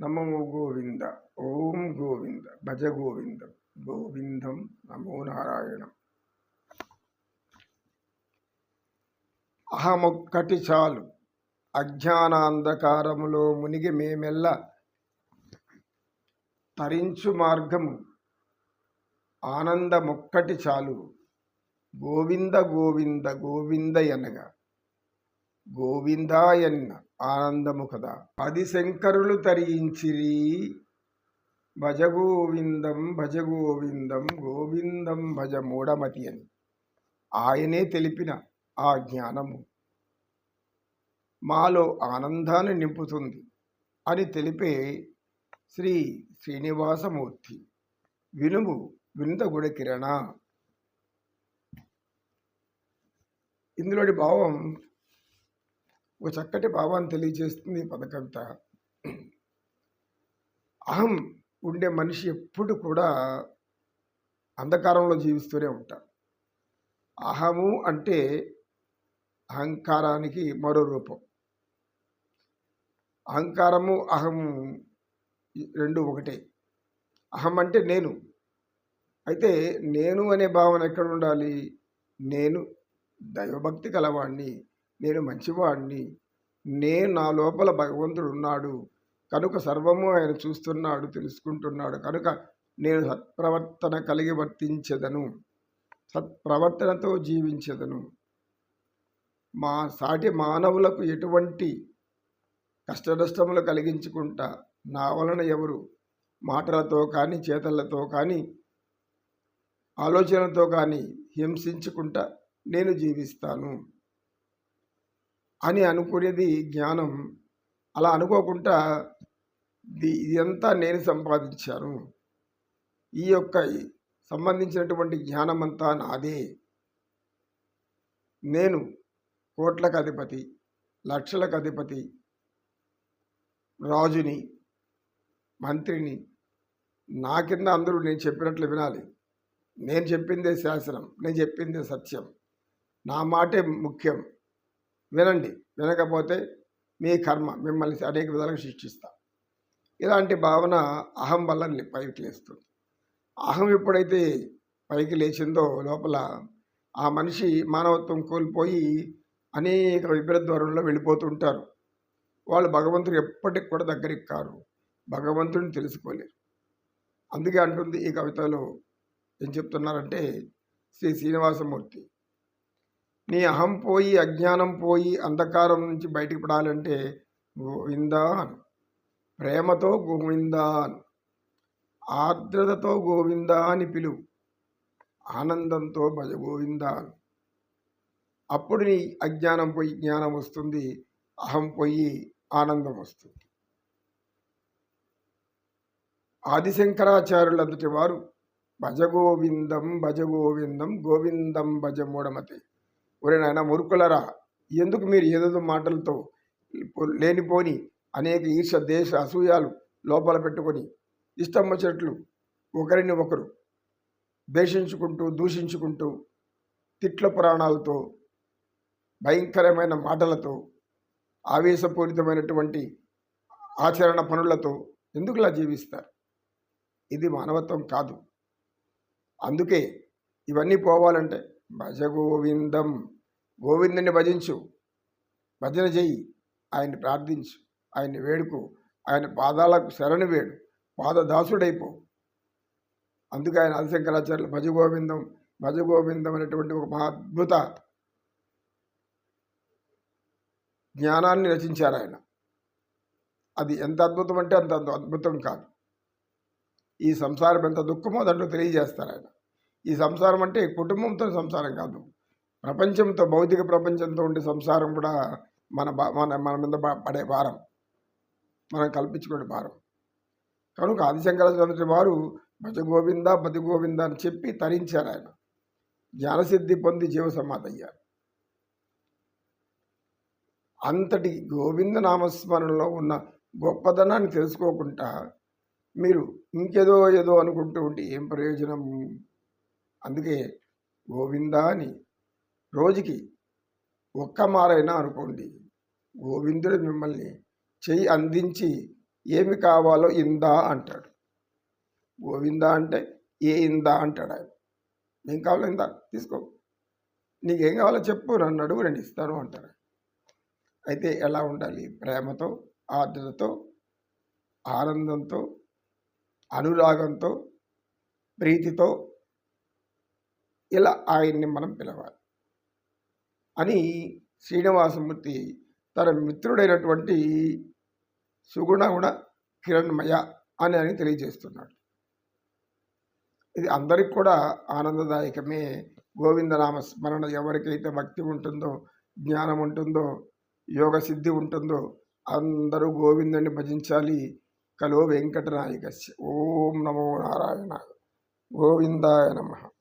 నమో గోవింద ఓం గోవింద భజ గోవింద గోవిందం నమో నారాయణం. అహమొక్కటి చాలు అజ్ఞానాంధకారములో మునిగి మేమెల్ల తరించు మార్గము ఆనందమొక్కటి చాలు గోవింద గోవింద గోవింద ఎనగా గోవిందాయన్న ఆనందము కదా. పది శంకరులు తరించిరి భజ గోవిందం భజ గోవిందం గోవిందం భజ మూఢమతి అని. ఆయనే తెలిపిన ఆ జ్ఞానము మాలో ఆనందాన్ని నింపుతుంది అని తెలిపే శ్రీ శ్రీనివాసమూర్తి. వినుము విందగుడ కిరణ. ఇందులోని భావం ఒక చక్కటి భావాన్ని తెలియజేస్తుంది ఈ పదకవిత అహం ఉండే మనిషి ఎప్పుడు కూడా అంధకారంలో జీవిస్తూనే ఉంటారు అహము అంటే అహంకారానికి మరో రూపం. అహంకారము అహము రెండు ఒకటే. అహం అంటే నేను. అయితే నేను అనే భావన ఎక్కడ ఉండాలి? నేను దైవభక్తి కలవాణ్ణి నేను మంచివాడిని నేను నా లోపల భగవంతుడు ఉన్నాడు కనుక సర్వము ఆయన చూస్తున్నాడు తెలుసుకుంటున్నాడు. కనుక నేను సత్ప్రవర్తన కలిగి వర్తించదను. సత్ప్రవర్తనతో జీవించదను. మా సాటి మానవులకు ఎటువంటి కష్టనష్టములు కలిగించుకుంటా నా వలన ఎవరు? మాటలతో కానీ చేతలతో కానీ ఆలోచనలతో కానీ హింసించుకుంటా నేను జీవిస్తాను. అని అనుకునేది జ్ఞానం. అలా అనుకోకుండా ఇదంతా నేను సంపాదించాను. ఈ యొక్క సంబంధించినటువంటి జ్ఞానం అంతా నాదే. నేను కోట్లకు అధిపతి లక్షలకు అధిపతి రాజుని మంత్రిని నా కింద అందరూ నేను చెప్పినట్లు వినాలి. నేను చెప్పిందే శాసనం నేను చెప్పిందే సత్యం. నా మాటే ముఖ్యం. వినండి. వినకపోతే మీ కర్మ మిమ్మల్ని అనేక విధాలుగా శిక్షిస్తా. ఇలాంటి భావన అహం వల్ల పైకి లేస్తుంది. అహం ఎప్పుడైతే పైకి లేచిందో లోపల ఆ మనిషి మానవత్వం కోల్పోయి అనేక విపరీత ద్వారంలో వెళ్ళిపోతుంటారు వాళ్ళు భగవంతుడు ఎప్పటికి కూడా దగ్గరికి కారు. భగవంతుడిని తెలుసుకోలేరు. అందుకే అంటుంది ఈ కవితలో ఏం చెప్తున్నారంటే శ్రీ శ్రీనివాసమూర్తి నీ అహం పోయి అజ్ఞానం పోయి అంధకారం నుంచి బయటికి పడాలంటే గోవిందా ప్రేమతో గోవిందాన్. ఆర్ద్రతతో గోవిందా అని పిలువు. ఆనందంతో భజ గోవిందా అప్పుడు నీ అజ్ఞానం పోయి జ్ఞానం వస్తుంది అహం పోయి ఆనందం వస్తుంది. ఆదిశంకరాచార్యులంతటి వారు భజగోవిందం భజగోవిందం గోవిందం భజ మూఢమతి. ఒరే నాయన మురుకులరా ఎందుకు మీరు ఏదేదో మాటలతో లేనిపోని అనేక ఈర్ష దేశ అసూయాలు లోపల పెట్టుకొని ఇష్టం వచ్చినట్లు ఒకరిని ఒకరు ద్వేషించుకుంటూ దూషించుకుంటూ తిట్ల పురాణాలతో భయంకరమైన మాటలతో ఆవేశపూరితమైనటువంటి ఆచరణ పనులతో ఎందుకులా జీవిస్తారు? ఇది మానవత్వం కాదు. అందుకే ఇవన్నీ పోవాలంటే భజ గోవిందం. గోవిందుని భజించు. భజన చెయ్యి. ఆయన్ని ప్రార్థించు. ఆయన్ని వేడుకు. ఆయన పాదాలకు శరణు వేడు. పాదదాసుడైపో. అందుకే ఆయన ఆదిశంకరాచార్యులు భజ గోవిందం భజ గోవిందం అనేటువంటి ఒక అద్భుత జ్ఞానాన్ని రచించారు ఆయన. అది ఎంత అద్భుతం అంటే అంత అద్భుతం కాదు. ఈ సంసారం ఎంత దుఃఖమో దాంట్లో తెలియజేస్తారు ఆయన. ఈ సంసారం అంటే కుటుంబంతో సంసారం కాదు. ప్రపంచంతో భౌతిక ప్రపంచంతో ఉండే సంసారం కూడా మన మన మన మీద పడే భారం. మనం కల్పించుకునే భారం. కనుక ఆదిశంకరాచార్య వారు భజ గోవింద బతి గోవింద అని చెప్పి తరించారు ఆయన. జ్ఞానసిద్ధి పొంది జీవ సమాధయ్యారు అంతటి గోవింద నామస్మరణలో ఉన్న గొప్పదనాన్ని తెలుసుకోకుండా మీరు ఇంకేదో ఏదో అనుకుంటూ ఉంటే ఏం ప్రయోజనం? అందుకే గోవిందా అని రోజుకి ఒక్క మారైనా అనుకోండి. గోవిందుడు మిమ్మల్ని చెయ్యి అందించి ఏమి కావాలో ఇందా అంటాడు. గోవిందా అంటే ఏ ఇందా అంటాడు ఆయన. ఏం కావాలో ఇందా? తీసుకో. నీకేం కావాలో చెప్పు నన్ను అడుగు నేను ఇస్తాను అంటారు అయితే ఎలా ఉండాలి? ప్రేమతో ఆర్ద్రతతో ఆనందంతో అనురాగంతో ప్రీతితో ఇలా ఆయన్ని మనం పిలవాలి. అని శ్రీనివాసమూర్తి తన మిత్రుడైనటువంటి సుగుణగుణ కిరణ్మయ అని అని తెలియజేస్తున్నాడు. ఇది అందరికి కూడా ఆనందదాయకమే. గోవిందనామ స్మరణ ఎవరికైతే భక్తి ఉంటుందో జ్ఞానం ఉంటుందో యోగ సిద్ధి ఉంటుందో అందరూ గోవిందుని భజించాలి. కలో వెంకటనాయకస్య. ఓం నమో నారాయణ గోవిందాయ నమః.